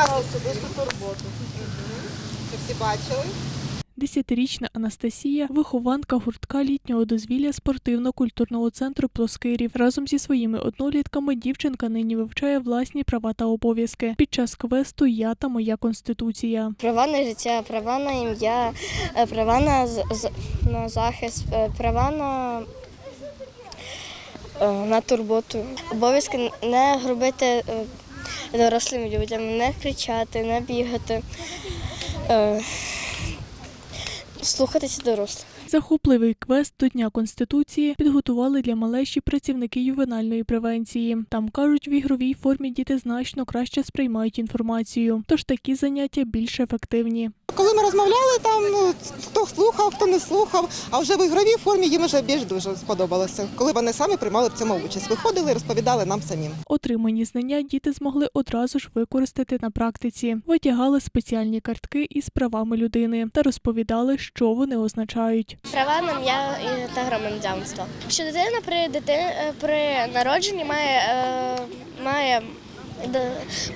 показує особисту турботу. Щоб всі бачили. Десятирічна Анастасія, вихованка гуртка літнього дозвілля спортивно-культурного центру Плоскирів. Разом зі своїми однолітками дівчинка нині вивчає власні права та обов'язки під час квесту Я та моя конституція. Права на життя, права на ім'я, е, права на, на захист, е, права на, е, на турботу. Обов'язки не грубити дорослим людям, не кричати, не бігати, е, слухатися дорослих. Захопливий квест до Дня Конституції підготували для малечі працівники ювенальної превенції. Там кажуть, в ігровій формі діти значно краще сприймають інформацію, тож такі заняття більш ефективні. Коли ми розмовляли, там ну, хто слухав, хто не слухав, а вже в ігровій формі їм вже більш дуже сподобалося, коли вони самі приймали в цьому участь. Виходили і розповідали нам самим. Отримані знання діти змогли одразу ж використати на практиці, витягали спеціальні картки із правами людини та розповідали, що вони означають. Права на ім'я і- та громадянство. Що дитина при дитин при народженні має, е, має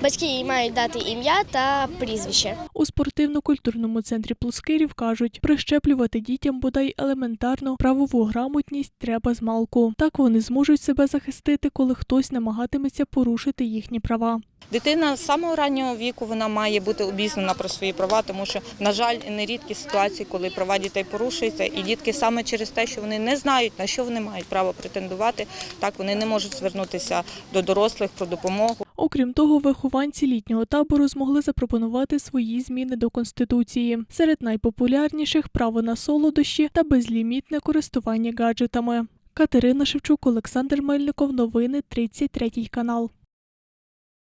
батьки їй мають дати ім'я та прізвище. У спортивно-культурному центрі Плоскирів кажуть, прищеплювати дітям бодай елементарно правову грамотність треба з малку. Так вони зможуть себе захистити, коли хтось намагатиметься порушити їхні права. Дитина з самого раннього віку вона має бути обізнана про свої права, тому що, на жаль, нерідкі ситуації, коли права дітей порушуються, і дітки саме через те, що вони не знають, на що вони мають право претендувати, так вони не можуть звернутися до дорослих про допомогу. Окрім того, вихованці літнього табору змогли запропонувати свої зміни до конституції. Серед найпопулярніших право на солодощі та безлімітне користування гаджетами. Катерина Шевчук, Олександр Мельников. Новини 33 канал.